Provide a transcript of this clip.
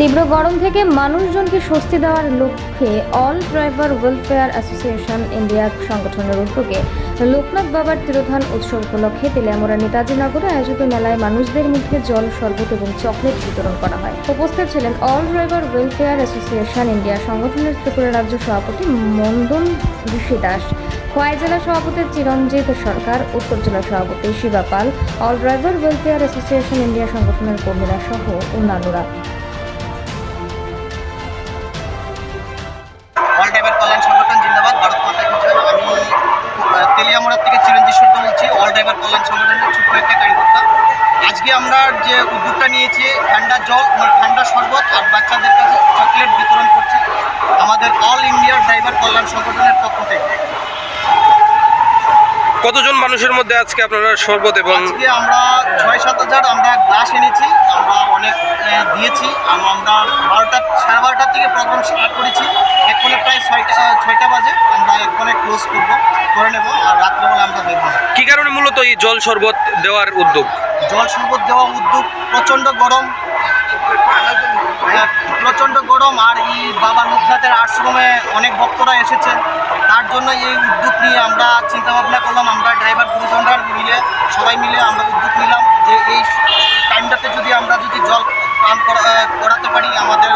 তীব্র গরম থেকে মানুষজনকে স্বস্তি দেওয়ার লক্ষ্যে all driver welfare association India সংগঠনের উদ্যোগে লোকনাথ বাবার তিরোধান উৎসব উপলক্ষে তেলিয়ামোড়া নেতাজি নগরে আয়োজিত মেলায় মানুষদের মধ্যে জল, শরবত এবং চকলেট বিতরণ করা হয়। উপস্থিত ছিলেন all driver welfare association India সংগঠনের ত্রিপুরা রাজ্য সভাপতি মন্দন ঋষি দাস, খোয়াই জেলা সভাপতি চিরঞ্জিত সরকার, উত্তর জেলা সভাপতি Shiba Pal, all driver welfare association India সংগঠনের কর্মীরা সহ অন্যান্যরা। আহ, তেলিয়ামোড়া থেকে চিরঞ্জিত সূর্য বলছি অল ড্রাইভার কল্যাণ সংগঠনের ছোট্ট একটা কারিগর্তা আজকে আমরা যে উদ্যোগটা নিয়েছি ঠান্ডা জল মানে ঠান্ডা শরবত আর বাচ্চাদের কাছে চকলেট বিতরণ করছি আমাদের অল ইন্ডিয়া ড্রাইভার কল্যাণ সংগঠনের পক্ষ থেকে। কতজন মানুষের মধ্যে আজকে আপনারা শরবত এবং আজকে আমরা ছয় সাত হাজার আমরা গ্লাস এনেছি আমরা অনেক দিয়েছি আমরা বারোটা সাড়ে বারোটার থেকে প্রোগ্রাম স্টার্ট করেছি। ছয়টা ছয়টা বাজে। আমরা এক্ষণে ক্লোজ করব করে নেব আর রাত্রেবেলা আমরা কি কারণে মূলত এই জল শরবত দেওয়ার উদ্যোগ? জল শরবত দেওয়া উদ্যোগ প্রচণ্ড গরম। হ্যাঁ, প্রচণ্ড গরম আর এই বাবা লোকনাথের আশ্রমে অনেক ভক্তরা এসেছে। তার জন্য এই উদ্যোগ নিয়ে আমরা চিন্তা ভাবনা করলাম আমরা ড্রাইভার গুরুজনরা মিলে সবাই মিলে আমরা উদ্যোগ নিলাম যে এই টাইমটাতে যদি আমরা যদি জল পান করা- করাতে পারি আমাদের